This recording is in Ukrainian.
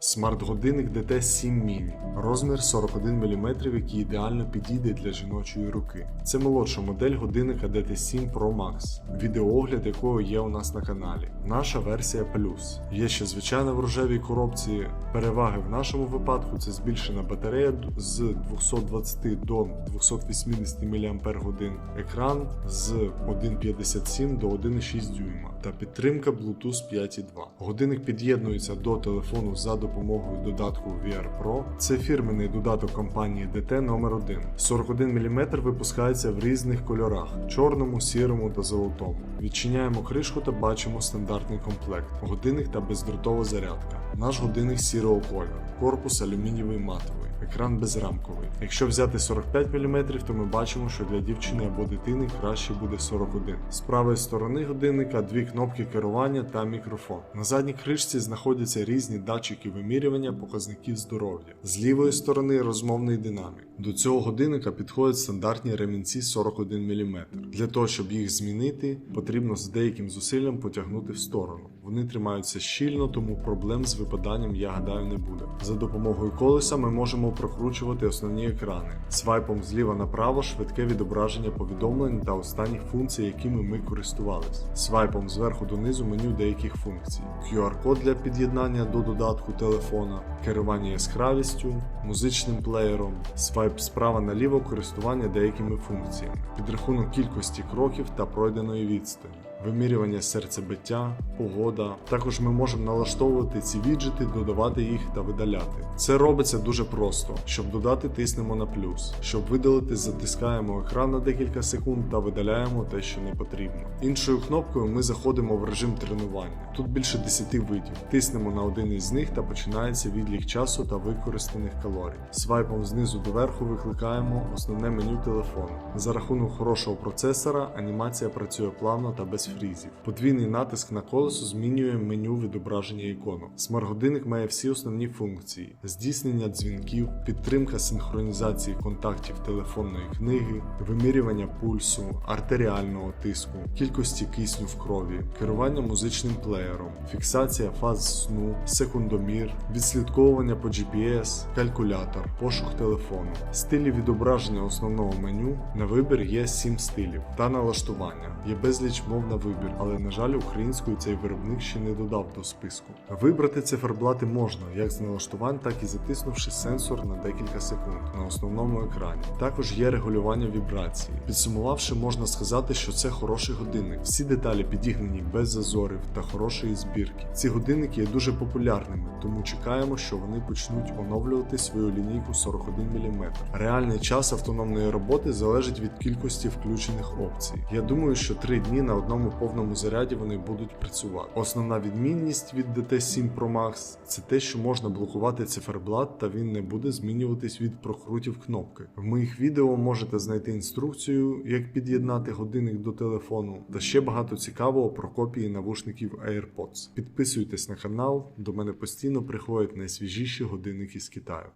Смарт-годинник DT7 Mini, розмір 41 мм, який ідеально підійде для жіночої руки. Це молодша модель годинника DT7 Pro Max, відеоогляд якого є у нас на каналі. Наша версія плюс. Є ще звичайна в рожевій коробці. Переваги в нашому випадку це збільшена батарея з 220 до 280 мАч, екран з 1,57 до 1,6 дюйма та підтримка Bluetooth 5.2. Годинник під'єднується до телефону за допомогою додатку VR Pro. Це фірменний додаток компанії DT номер 1 41 мм випускається в різних кольорах: чорному, сірому та золотому. Відчиняємо кришку та бачимо стандартний комплект: годинник та бездротова зарядка. Наш годинник сірого кольору, корпус алюмінієвий матовий. Екран безрамковий. Якщо взяти 45 мм, то ми бачимо, що для дівчини або дитини краще буде 41. З правої сторони годинника дві кнопки керування та мікрофон. На задній кришці знаходяться різні датчики вимірювання показників здоров'я. З лівої сторони розмовний динамік. До цього годинника підходять стандартні ремінці 41 мм. Для того, щоб їх змінити, потрібно з деяким зусиллям потягнути в сторону. Вони тримаються щільно, тому проблем з випаданням, я гадаю, не буде. За допомогою колеса ми можемо прокручувати основні екрани. Свайпом зліва направо швидке відображення повідомлень та останніх функцій, якими ми користувались. Свайпом зверху донизу меню деяких функцій. QR-код для під'єднання до додатку телефона, керування яскравістю, музичним плеєром, свайп справа наліво користування деякими функціями, підрахунок кількості кроків та пройденої відстані. Вимірювання серцебиття, погода. Також ми можемо налаштовувати ці віджити, додавати їх та видаляти. Це робиться дуже просто. Щоб додати, тиснемо на плюс. Щоб видалити, затискаємо екран на декілька секунд та видаляємо те, що не потрібно. Іншою кнопкою ми заходимо в режим тренування. Тут більше 10 видів. Тиснемо на один із них та починається відлік часу та використаних калорій. Свайпом знизу до верху викликаємо основне меню телефону. За рахунок хорошого процесора анімація працює плавно та без фрізів. Подвійний натиск на колесо змінює меню відображення іконок. Смарт-годинник має всі основні функції: здійснення дзвінків, підтримка синхронізації контактів телефонної книги, вимірювання пульсу, артеріального тиску, кількості кисню в крові, керування музичним плеєром, фіксація фаз сну, секундомір, відслідковування по GPS, калькулятор, пошук телефону, стилі відображення основного меню. На вибір є 7 стилів та налаштування. Є безліч мов на вибір, але на жаль, українською цей виробник ще не додав до списку. Вибрати циферблати можна як з налаштувань, так і затиснувши сенсор на декілька секунд на основному екрані. Також є регулювання вібрації. Підсумувавши, можна сказати, що це хороший годинник. Всі деталі підігнані без зазорів та хорошої збірки. Ці годинники є дуже популярними, тому чекаємо, що вони почнуть оновлювати свою лінійку 41 мм. Реальний час автономної роботи залежить від кількості включених опцій. Я думаю, що 3 дні на одному повному заряді вони будуть працювати. Основна відмінність від DT7 Pro Max це те, що можна блокувати циферблат та він не буде змінюватись від прокрутів кнопки. В моїх відео можете знайти інструкцію, як під'єднати годинник до телефону, та ще багато цікавого про копії навушників AirPods. Підписуйтесь на канал, до мене постійно приходять найсвіжіші годинники з Китаю.